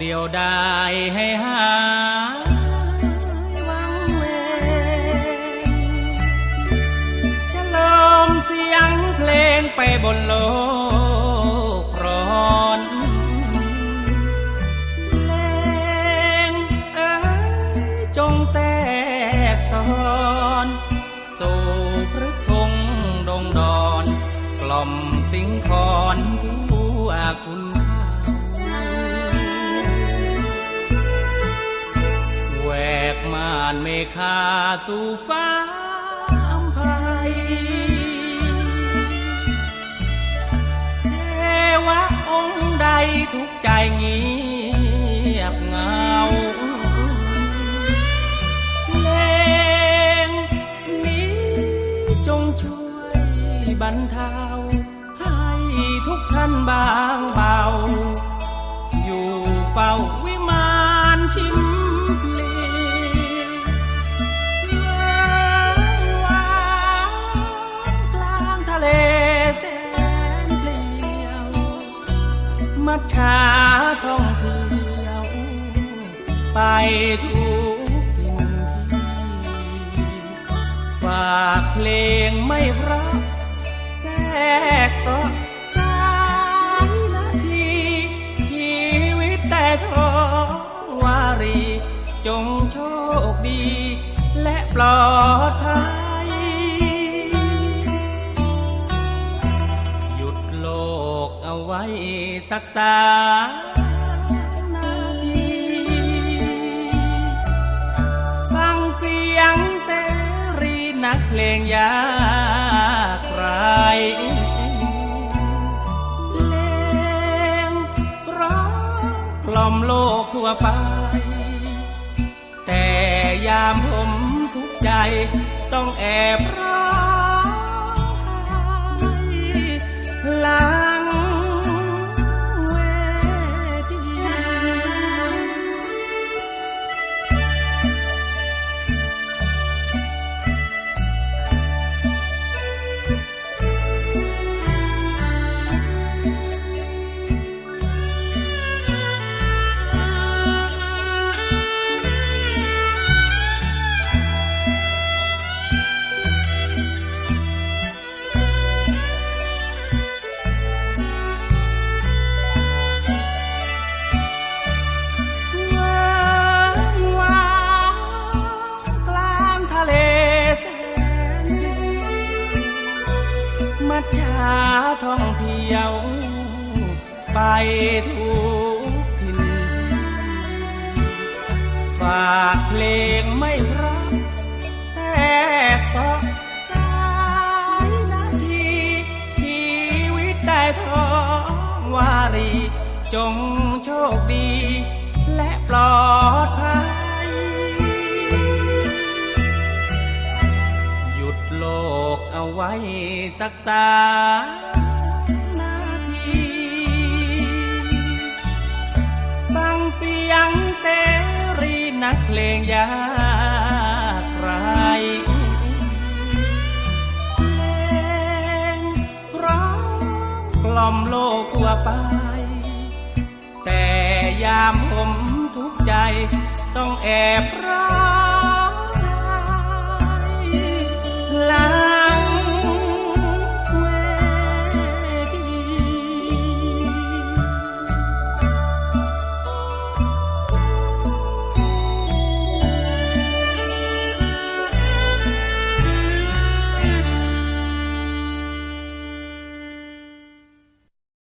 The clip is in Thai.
เดียวได้ให้หาวังเวงจะลมเสียงเพลงไปบนโลกร้อนเพลงเอ้ยจงแทรกซ้อนสู่พฤทงดงดอน กล่อมสิงคอนานเมฆาสู่ฟ้าอำไพเทวะองค์ใดทุกใจเงียบเหงาเพลงนี้จงช่วยบรรเทาให้ทุกท่านบางเบา อยู่เฝ้าวิมานชิม มัจฉาท่องเที่ยว ไปทุกทินที่ฝากเพลงไม่ราะแทรกซ้อนสายนาที ชีวิตแต่ทอวารี จงโชคดี และปลอดภัย ไว้สักสานาทีฟังเสียงเสรีนักเพลงยากไรเลงร้องกล่อมโลกทั่วไป แต่ยามผมทุกใจต้องแอบร้อง ไปทุกทิน ฝากเพลงไม่รักแทรกซ้อนสายนาทีชีวิตได้ทองวารี จงโชคดี และปลอดภัย หยุดโลกเอาไว้สักสานา เพลงยากไรเพลงร้องกล่อมโลกทั่วไป แต่ยามผมทุกใจต้องแอบ